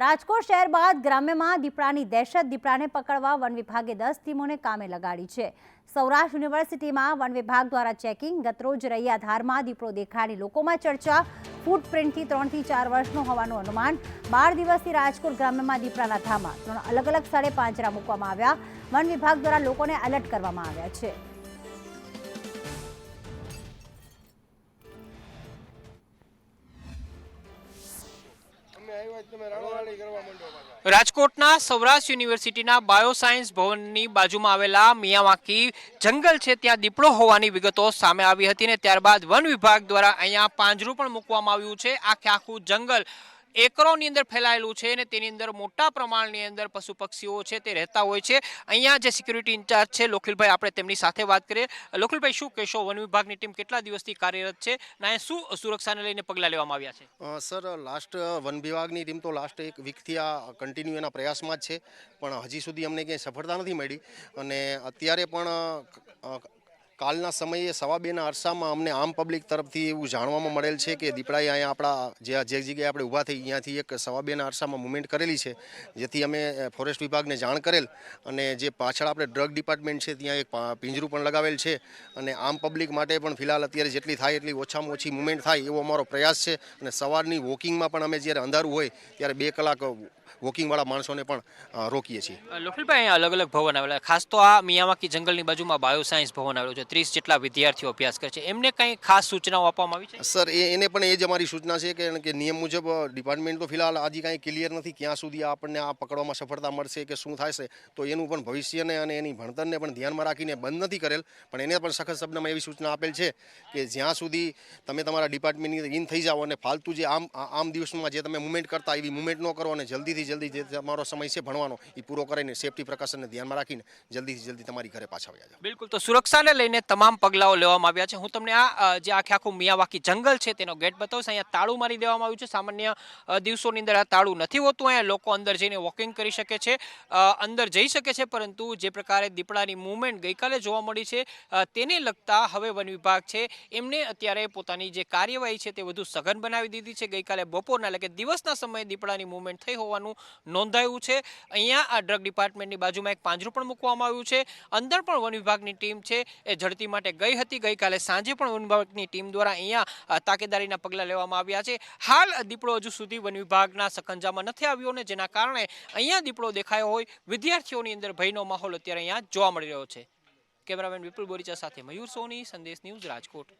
રાજકોટ શહેર બાદ ગ્રામ્યમાં દીપડાની દહેશત, દીપડાને પકડવા વન વિભાગે દસ ટીમોને કામે લગાડી છે. સૌરાષ્ટ્ર યુનિવર્સિટીમાં વન વિભાગ દ્વારા ચેકિંગ, ગતરોજ રૈયા ધારમાં દીપડો દેખાડી લોકોમાં ચર્ચા, ફૂટપ્રિન્ટથી ત્રણથી ચાર વર્ષનો હોવાનું અનુમાન, બાર દિવસથી રાજકોટ ગ્રામ્યમાં દીપડાના ધામા, ત્રણ અલગ અલગ સ્થળે પાંજરા મૂકવામાં આવ્યા. વન વિભાગ દ્વારા લોકોને એલર્ટ કરવામાં આવ્યા છે. રાજકોટના સૌરાષ્ટ્ર યુનિવર્સિટીના બાયોસાયન્સ ભવનની બાજુમાં આવેલા મિયાવાકી જંગલ છે, ત્યાં દીપડો હોવાની વિગતો સામે આવી હતી ને ત્યારબાદ વન વિભાગ દ્વારા અહીંયા પાંજરું પણ મૂકવામાં આવ્યું છે. આખે આખું જંગલ એકરોની અંદર ફેલાયેલું છે અને તેની અંદર મોટા પ્રમાણની અંદર પશુ પક્ષીઓ છે તે રહેતા હોય છે. અહીંયા જે સિક્યુરિટી ઇન્ચાર્જ છે લોખિલભાઈ આપણે તેમની સાથે વાત કરીએ. લોખિલભાઈ શું કહેશો? વન વિભાગની ટીમ કેટલા દિવસથી કાર્યરત છે અને શું સુરક્ષાને લઈને પગલાં લેવામાં આવ્યા છે? સર, લાસ્ટ વન વિભાગની ટીમ તો લાસ્ટ એક વીકથી આ કન્ટિન્યુ એના પ્રયાસમાં જ છે. પણ હજી સુધી અમને ક્યાંય સફળતા નથી મળી. અને અત્યારે પણ કાલના સમયે સવા બેના અરસામાં અમને આમ પબ્લિક તરફથી એવું જાણવામાં મળેલ છે કે દીપડાએ અહીંયા આપણા જે જે જગ્યાએ આપણે ઊભા થઈ ત્યાંથી એક સવા બેના અરસામાં મુવમેન્ટ કરેલી છે, જેથી અમે ફોરેસ્ટ વિભાગને જાણ કરેલ અને જે પાછળ આપણે ડ્રગ ડિપાર્ટમેન્ટ છે ત્યાં એક પિંજરું પણ લગાવેલ છે અને આમ પબ્લિક માટે પણ ફિલહાલ અત્યારે જેટલી થાય એટલી ઓછામાં ઓછી મુવમેન્ટ થાય એવો અમારો પ્રયાસ છે અને સવારની વોકિંગમાં પણ અમે જ્યારે અંધારું હોય ત્યારે બે કલાક વોકિંગવાળા માણસોને પણ રોકીએ છીએ. લોખિલભાઈ અહીંયા અલગ અલગ ભવન આવેલા. ખાસ તો આ મિયાવાકી જંગલની બાજુમાં બાયોસાયન્સ ભવન આવેલું છે. ત્રીસ જેટલા વિદ્યાર્થીઓ અભ્યાસ કરે છે. એમને કંઈ ખાસ સૂચનાઓ આપવામાં આવી છે? સર એને પણ એ જ અમારી સૂચના છે કે નિયમ મુજબ ડિપાર્ટમેન્ટ તો ફિલહાલ હજી કાંઈ ક્લિયર નથી. ક્યાં સુધી આપણને આ પકડવામાં સફળતા મળશે કે શું થશે તો એનું પણ ભવિષ્યને અને એની ભણતરને પણ ધ્યાનમાં રાખીને બંધ નથી કરેલ. પણ એને પણ સખત શબ્દમાં એવી સૂચના આપેલ છે કે જ્યાં સુધી તમે તમારા ડિપાર્ટમેન્ટની ઇન થઈ જાઓ અને ફાલતુ જે આમ આમ દિવસમાં જે તમે મુવમેન્ટ કરતા એવી મુવમેન્ટ ન કરો અને જલ્દીથી જલ્દી જે તમારો સમય છે ભણવાનો એ પૂરો કરીને સેફટી પ્રકાશનને ધ્યાનમાં રાખીને જલ્દીથી જલ્દી તમારી ઘરે પાછા આવ્યા જાઓ. બિલકુલ, તો સુરક્ષાને લઈને તમામ પગલાઓ લેવામાં આવ્યા છે. હું તમને આ જે આખે આખું મિયાવાકી જંગલ છે તેનો ગેટ બતાવીશ. અહીંયા તાળું મારી દેવામાં આવ્યું છે. સામાન્ય દિવસોની અંદર આ તાળું નથી હોતું. અહીંયા લોકો અંદર જઈને વોકિંગ કરી શકે છે અંદર જઈ શકે છે, પરંતુ જે પ્રકારે દીપડાની મૂવમેન્ટ ગઈકાલે જોવા મળી છે તેને લગતા હવે વન વિભાગ છે, એમને અત્યારે પોતાની જે કાર્યવાહી છે તે વધુ સઘન બનાવી દીધી છે. ગઈકાલે બપોરના, એટલે કે દિવસના સમયે દીપડાની મૂવમેન્ટ થઈ હોવાનું નોંધાયું છે. અહીંયા આ ડ્રગ ડિપાર્ટમેન્ટની બાજુમાં એક પાંજરું પણ મૂકવામાં આવ્યું છે. અંદર પણ વન વિભાગની ટીમ છે. એ ઝડપી માટે ગઈ હતી. ગઈકાલે સાંજે પણ વન વિભાગની ટીમ દ્વારા અહીંયા તાકેદારીના પગલાં લેવામાં આવ્યા છે. હાલ દીપડો હજુ સુધી વન વિભાગના સખંજામાં નથી આવ્યો ને જેના કારણે અહીંયા દીપડો દેખાયો હોય. વિદ્યાર્થીઓની અંદર ભયનો માહોલ અત્યારે અહીંયા જોવા મળી રહ્યો છે. કેમેરામેન વિપુલ બોરીચા સાથે મયુર સોની, સંદેશ ન્યૂઝ રાજકોટ.